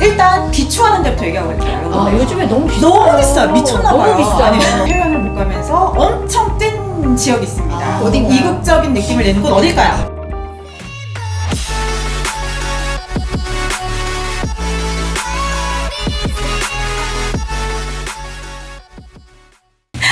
일단 비추하는 데부터 얘기하고 갈게요. 아, 요즘에 너무 비싸. 너무 비싸 미쳤나 봐요. 너무 비싸. 아니면 해외여행을 못 가면서 엄청 뜬 지역이 있습니다. 아, 어딘가요? 이국적인 느낌을 내는 곳 어딜까요?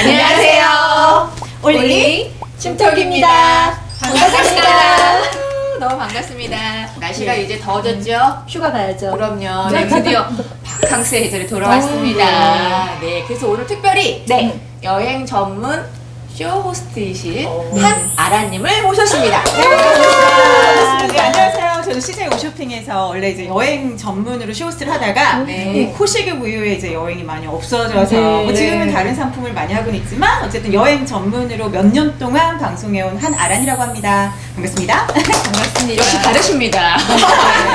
안녕하세요. 올리 침톡입니다. 반갑습니다. 너무 반갑습니다. 날씨가 네. 이제 더워졌죠? 휴가 가야죠. 그럼요. 네, 드디어 바캉스의 계절이 돌아왔습니다. 네, 그래서 오늘 특별히 네. 여행 전문 쇼 호스트이신 어. 한아라님을 모셨습니다. 아, 네, 안녕하세요. 저는 시세 오쇼핑에서 원래 이제 여행 전문으로 쇼호스트를 하다가 네. 이 코시급 이후에 이제 여행이 많이 없어져서 네. 뭐 지금은 다른 상품을 많이 하고는 있지만 어쨌든 여행 전문으로 몇 년 동안 방송해온 한아란이라고 합니다. 반갑습니다. 반갑습니다. 역시 다르십니다.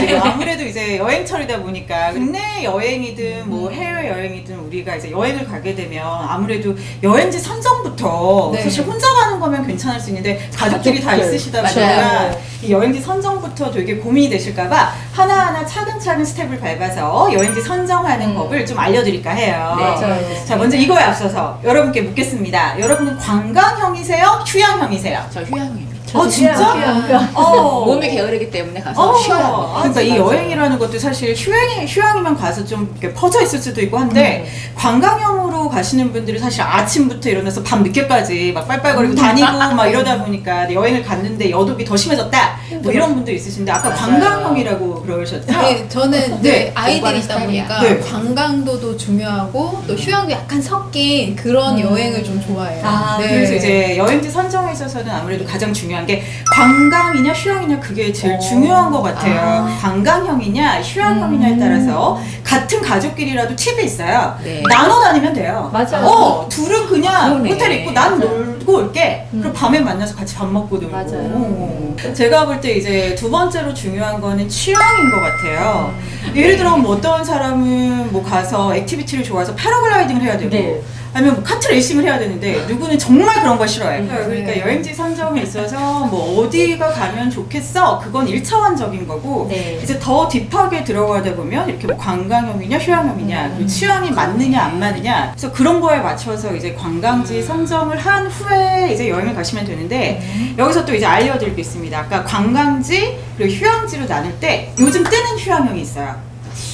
네, 아무래도 이제 여행철이다 보니까 국내 여행이든 뭐 해외 여행이든 우리가 이제 여행을 가게 되면 아무래도 여행지 선정부터 네. 사실 혼자 가는 거면 괜찮을 수 있는데 가족들이 다 가족들. 있으시다 맞아요. 이 여행지 선정부터 되게 고민이 되실까봐 하나하나 차근차근 스텝을 밟아서 여행지 선정하는 음. 법을 좀 알려드릴까 해요. 네. 자 먼저 이거에 앞서서 여러분께 묻겠습니다. 여러분은 관광형이세요? 휴양형이세요? 저 휴양 어 진짜? 휴양. 어. 몸이 게으르기 때문에 가서 어, 휴양합니다. 그러니까 이 맞아. 여행이라는 것도 사실 휴양이 휴양이면 가서 좀 이렇게 퍼져 있을 수도 있고 한데 관광형으로 가시는 분들이 사실 아침부터 일어나서 밤 늦게까지 막 빨빨거리고 다니고 막 이러다 보니까 여행을 갔는데 여독이 더 심해졌다 뭐 이런 분들 있으신데 아까 맞아요. 관광형이라고 그러셨죠? 네, 저는 네, 네, 아이들이 있다 스타일이야. 보니까 네. 관광도도 중요하고 또 휴양도 약간 섞인 그런 여행을 좀 좋아해요. 아, 네. 그래서 이제 여행지 선정에 있어서는 아무래도 가장 중요한 게 관광이냐 휴양이냐 그게 제일 어. 중요한 것 같아요. 아. 관광형이냐 휴양형이냐에 음. 따라서 같은 가족끼리라도 팁이 있어요. 네. 나눠 다니면 돼요. 맞아요. 어, 둘은 그냥 그러네. 호텔 있고 난 놀고 올게. 음. 그럼 밤에 만나서 같이 밥 먹고 놀고. 맞아요. 어. 제가 볼 때 이제 두 번째로 중요한 거는 취향인 것 같아요. 음. 예를 들어 뭐 어떤 사람은 뭐 가서 액티비티를 좋아해서 패러글라이딩을 해야 되고 네. 아니면 뭐 카트 레이싱을 해야 되는데 누구는 정말 그런 걸 싫어해. 음. 그러니까 네. 여행지 선정에 있어서 뭐 어디가 가면 좋겠어. 그건 일차원적인 거고 네. 이제 더 딥하게 들어가다 보면 이렇게 뭐 관광형이냐 휴양형이냐 음. 그리고 취향이 맞느냐 안 맞느냐 그래서 그런 거에 맞춰서 이제 관광지 선정을 한 후에 이제 여행을 가시면 되는데 음. 여기서 또 이제 알려드릴 게 있습니다. 아까 관광지 그리고 휴양지로 나눌 때 요즘 뜨는 휴양형이 있어요.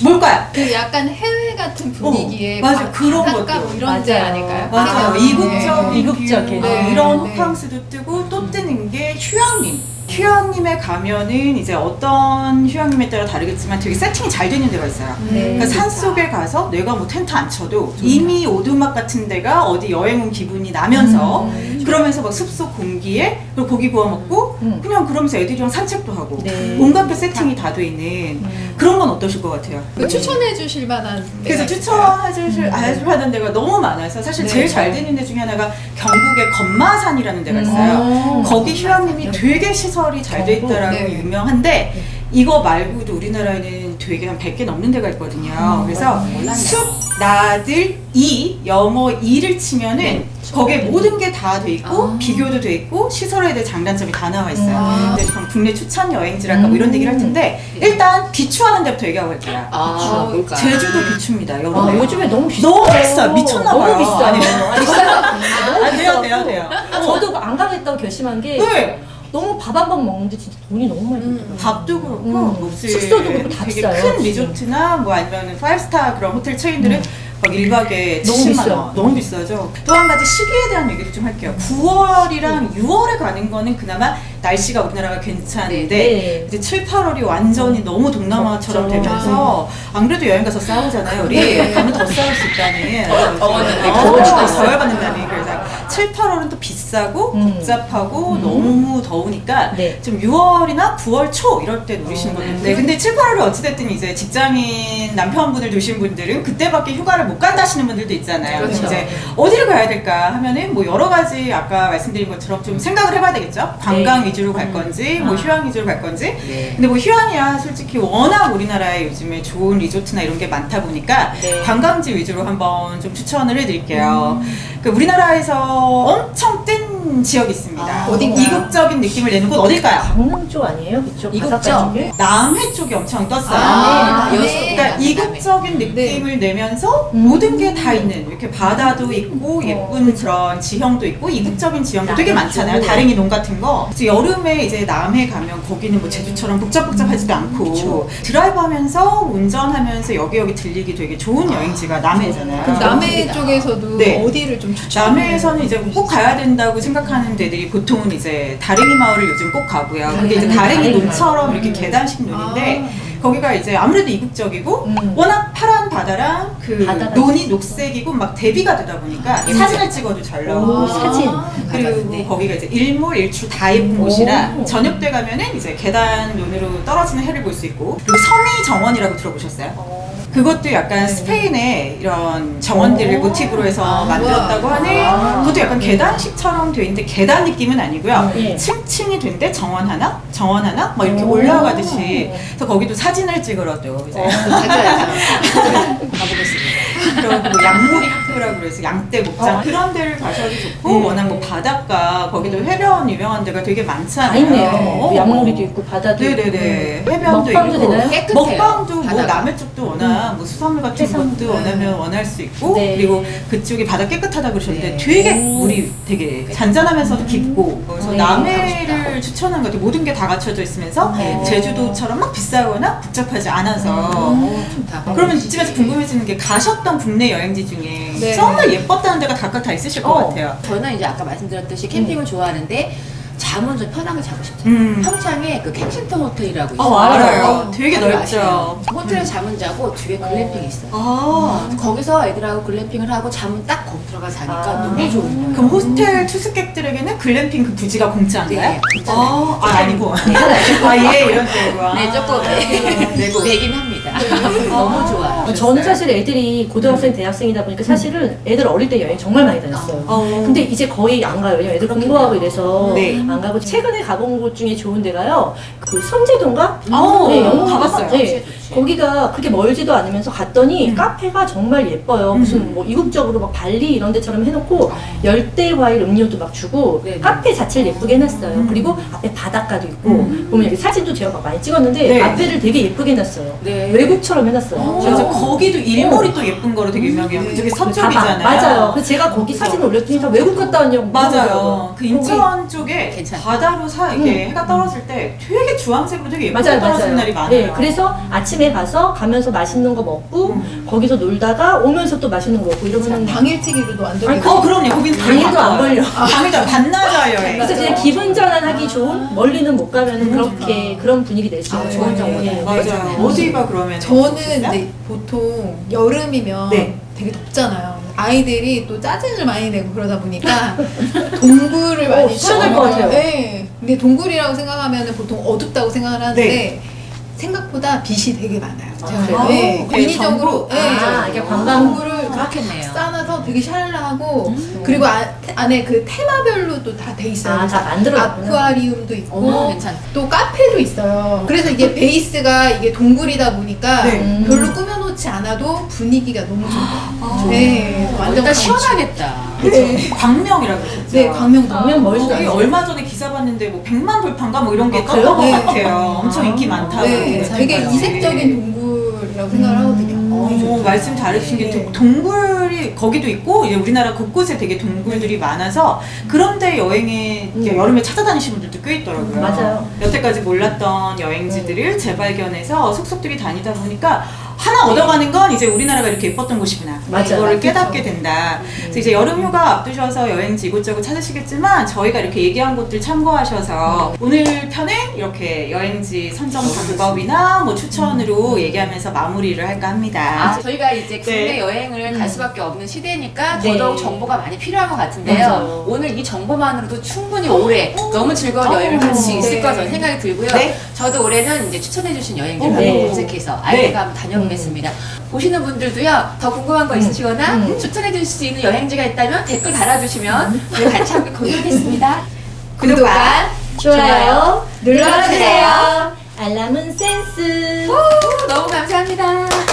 뭘까요? 그 약간 해외 같은 분위기에 어, 맞아. 바- 그런 바닷가 것도. 뭐 이런 데 맞아요. 아닐까요? 맞아요. 네. 이국적인 이국적인. 뷰, 네. 이런 네. 호캉스도 뜨고 또 뜨는 게 휴양림. 휴양림에 가면은 이제 어떤 휴양림에 따라 다르겠지만 되게 세팅이 잘 되는 데가 있어요. 네. 그러니까 산 속에 가서 내가 뭐 텐트 안 쳐도 이미 오두막 같은 데가 어디 여행 온 기분이 나면서 음. 그러면서 막 숲속 공기에 그리고 고기 구워 먹고 음. 그냥 그러면서 애들이랑 산책도 하고 네. 온갖 게 세팅이 다 돼 있는 음. 그런 건 어떠실 것 같아요? 그 추천해 주실 만한 그래서 데가 추천하실 하는 데가 너무 많아서 사실 네. 제일 잘 되는 데 중에 하나가 경북의 건마산이라는 데가 있어요. 음. 거기 휴양림이 되게 시설 이 잘 돼 있다라고 네. 유명한데 이거 말고도 우리나라에는 되게 한 100개 넘는 데가 있거든요. 그래서 몰랐네요. 숲, 나들, 이, 영어, 이를 치면은 거기에 모든 게 다 돼 있고 아. 비교도 돼 있고 시설에 대해 장단점이 다 나와 있어요. 아. 근데 좀 국내 추천 여행지랄까 뭐 이런 음. 얘기를 할 텐데 일단 비추하는 데부터 얘기하고 갈게요. 아, 뭘까? 제주도 비추입니다, 아, 여러분. 요즘에 너무 비싸. 너무 비싸. 미쳤나 봐요. 너무 비싸. 아니, 비싸. 아, 돼요, 돼요, 돼요. 저도 안 가겠다고 결심한 게 네. 너무 밥 한 번 먹는데 진짜 돈이 너무 많이 음. 들어요. 밥도 그렇고 음. 숙소도 그렇고 다 되게 비싸요, 큰. 리조트나 뭐 아니면 파이브스타 그런 호텔 체인들은 음. 막 1박에 너무 70만 비싸요. 원. 너무 비싸죠. 또 한 가지 시기에 대한 얘기를 좀 할게요. 9월이랑 6월에 가는 거는 그나마 날씨가 우리나라가 괜찮은데 네. 이제 7, 8월이 완전히 너무 동남아처럼 덥죠. 되면서 안 그래도 여행 가서 싸우잖아요. 우리 네. 가면 더 싸울 수 있다는. 더- 더웠는데 어, 더워지고 덜 받는다는. 그래서 7, 8월은 또 비싸고 음. 복잡하고 음. 너무 더우니까 네. 좀 6월이나 9월 초 이럴 때 노리시는 어, 거예요. 네. 네. 근데 7, 8월에 어찌됐든 이제 직장인 남편분을 두신 분들은 그때밖에 휴가를 못 간다 하시는 분들도 있잖아요. 그렇죠. 이제 어디를 가야 될까 하면은 뭐 여러 가지 아까 말씀드린 것처럼 좀 생각을 해봐야 되겠죠. 관광 네. 위주로 갈 음. 건지 뭐 아. 휴양 위주로 갈 건지. 네. 근데 뭐 휴양이야 솔직히 워낙 우리나라에 요즘에 좋은 리조트나 이런 게 많다 보니까 네. 관광지 위주로 한번 좀 추천을 해드릴게요. 그 우리나라에서 엄청 뜬 한 지역이 있습니다. 아, 어딘가요? 이국적인 느낌을 내는 곳 어딜까요? 강릉 쪽 아니에요? 그쪽 이국적? 바닷가 쪽에? 남해 쪽이 엄청 떴어요. 아, 네. 여수. 네. 그러니까 네. 이국적인 느낌을 내면서 음. 모든 게 다 있는 이렇게 바다도 있고 어, 예쁜 그런 지형도 있고 이국적인 지형도 되게 남해 많잖아요. 쪽. 다랭이 농 같은 거. 그래서 여름에 이제 남해 가면 거기는 뭐 제주처럼 복잡복잡하지도 않고 드라이브하면서 운전하면서 여기 여기 들리기 되게 좋은 여행지가 남해잖아요. 그럼 남해. 쪽에서도 네. 어디를 좀 추천해요? 남해에서는 이제 꼭 가야 된다고 생각 하는 데들이 보통은 이제 다랭이 마을을 요즘 꼭 가고요. 그게 이제 음, 다랭이 논처럼. 이렇게 음. 계단식 논인데 거기가 이제 아무래도 이국적이고 음. 워낙 파란 바다랑 그 바다가 논이 녹색이고 막 대비가 되다 보니까 예쁘죠. 사진을 찍어도 잘 오, 나오고 사진. 그리고 가봤는데. 거기가 이제 일몰 일출 다 예쁜 오. 곳이라 저녁 때 가면은 이제 계단 논으로 떨어지는 해를 볼 수 있고 그리고 섬이 정원이라고 들어보셨어요? 그것도 약간 스페인의 이런 정원들을 오. 모티브로 해서 아, 만들었다고. 하네. 아. 그것도 약간 계단식처럼 돼 있는데 계단 느낌은 아니고요. 예. 층층이 된데 정원 하나, 정원 하나, 막 이렇게 오. 올라가듯이. 그래서 거기도 사진을 찍으러도 이제 가져야죠. 가보겠습니다. 그리고 뭐 양모리 학교라고 그래서 양떼 목장 어. 그런 데를 가셔도 좋고 네. 워낙 뭐 바닷가 거기도 해변 유명한 데가 되게 많잖아요. 다 있네요. 어. 양모리도 있고 바다도 네네네 있고. 해변도 먹방도 있고 되나요? 깨끗해요. 먹방도 뭐 바다가. 남해 쪽도 워낙 뭐 수산물 같은 해산. 것도 원하면 원할 수 있고 네. 그리고 그쪽이 바다 깨끗하다 그러셨는데 네. 되게 오. 물이 되게 잔잔하면서 깊고 그래서 네. 남해를 추천한 것 같아요 모든 게 다 갖춰져 있으면서 네. 제주도처럼 막 비싸거나 복잡하지 않아서 오, 좋다. 그러면 이쯤에서 궁금해지는 게 가셨던 국내 여행지 중에 네. 정말 예뻤다는 데가 각각 다 있으실 것 어. 같아요. 저는 이제 아까 말씀드렸듯이 캠핑을 좋아하는데 잠은 좀 편하게 자고 싶잖아요. 음. 평창에 그 켄싱턴 호텔이라고 어, 있어요. 알아요. 어, 되게 다들 넓죠. 아시나요? 호텔에 잠은 자고 뒤에 글램핑이 있어요. 아. 거기서 애들하고 글램핑을 하고 잠은 딱 거기 들어가 자니까 아. 너무 좋은 거예요. 그럼 호스텔 투숙객들에게는 글램핑 그 부지가 공짜인가요? 네, 아, 아, 아니고. 네. 아, 예, 이런 데구나. 네, 조금 네. 내고. 내긴 합니다. 너무 좋아요. 어, 저는 사실 애들이 고등학생, 대학생이다 보니까 사실은 애들 어릴 때 여행 정말 많이 다녔어요. 어. 근데 이제 거의 안 가요. 왜냐면 애들 공부하고 이래서 네. 안 가고 최근에 가본 곳 중에 좋은 데가요. 그 선제도인가? 어, 네, 영국 가봤어요. 네. 거기가 그렇게 멀지도 않으면서 갔더니 음. 카페가 정말 예뻐요. 음. 무슨 뭐 이국적으로 막 발리 이런 데처럼 해놓고 열대 과일 음료도 막 주고 네 네. 카페 자체를 예쁘게 해놨어요. 음. 그리고 앞에 바닷가도 있고 음. 보면 여기 사진도 제가 막 많이 찍었는데 네. 앞에를 되게 예쁘게 해놨어요. 네. 외국처럼 해놨어요. 그래서 거기도 일몰이 또 예쁜 거로 되게 유명해요. 그쪽이 서쪽이잖아요. 다 봐- 맞아요. 그래서 제가 거기 사진 올렸더니 다 외국 갔다 왔냐고 맞아요. 물어보더라고요. 그 인천 쪽에 괜찮다. 바다로 사 이게 음. 해가 떨어질 때 되게 주황색으로 되게 예쁘게 맞아요, 떨어지는 맞아요. 날이 많아요. 네, 그래서 아침에 가서 가면서 맛있는 거 먹고 음. 거기서 놀다가 오면서 또 맛있는 거 먹고 이러면 당일치기로도 완전 아니, 어, 그럼요. 거기는 당일도 안 걸려. 당일도 반나절 여행. 그래서 그냥 기분 전환하기 좋은 멀리는 못 가면 그렇게 그런 분위기 낼수 아, 있는 좋은 거예요. 정보다. 예. 맞아요. 어디가 그러면? 저는? 이제 보통 여름이면 네. 되게 덥잖아요. 아이들이 또 짜증을 많이 내고 그러다 보니까 동굴을 많이 어, 시원할 것 같아요. 네. 근데 동굴이라고 생각하면 보통 어둡다고 생각을 하는데 네. 생각보다 빛이 되게 많아요. 아, 제가 그래요? 네, 아, 인위적으로 전부? 네. 아, 이게 관광 동굴을 그렇겠네요. 쌓아놔서 되게 샤랄라하고 그리고 아, 안에 그 테마별로 또 다 돼 있어요. 아, 다 만들어놨구나. 아쿠아리움도 있고 오, 괜찮다. 또 카페도 있어요. 그래서 이게 베이스가 이게 동굴이다 보니까 네. 음. 별로 꾸며 놓지 않아도 분위기가 너무 좋아요. 아, 네, 완전 일단 강추. 시원하겠다. 네. 광명이라고 그러죠. 네, 광명 광명 멀지도 거기 않아요. 얼마 전에 기사 봤는데 뭐 100만 불판가 뭐 이런 게 아, 떴던 그래요? 것 네. 같아요. 엄청 인기 많다고. 네, 되게. 이색적인 동굴이라고 생각을 하거든요. 오, 말씀 잘해주신 게 네. 동굴이 거기도 있고 이제 우리나라 곳곳에 되게 동굴들이 많아서 그런데 여행에 이제 음. 여름에 찾아다니시는 분들도 꽤 있더라고요. 맞아요. 여태까지 몰랐던 여행지들을 재발견해서 속속들이 다니다 보니까 하나 얻어가는 건 이제 우리나라가 이렇게 예뻤던 곳이구나. 맞아요. 이거를. 깨닫게 된다. 그래서 이제 여름휴가 앞두셔서 여행지 이곳저곳 찾으시겠지만 저희가 이렇게 얘기한 곳들 참고하셔서 오늘 편은 이렇게 여행지 선정 방법이나 뭐 추천으로 얘기하면서 마무리를 할까 합니다. 아, 저희가 이제 국내 네. 여행을 갈 수밖에 없는 시대니까 네. 더더욱 정보가 많이 필요한 것 같은데요. 맞아요. 오늘 이 정보만으로도 충분히 올해 너무 즐거운 여행을 할수 네. 있을 거라 저는 생각이 들고요. 네. 저도 올해는 이제 추천해주신 여행지를 네. 한번 검색해서 아이들과 한번 다녀 보겠습니다. 보시는 분들도요, 더 궁금한 거 있으시거나 음. 추천해줄 수 있는 여행지가 있다면 댓글 달아주시면 저희 같이 함께 공유하겠습니다. 구독과 좋아요 눌러주세요. 알람은 센스 너무 감사합니다.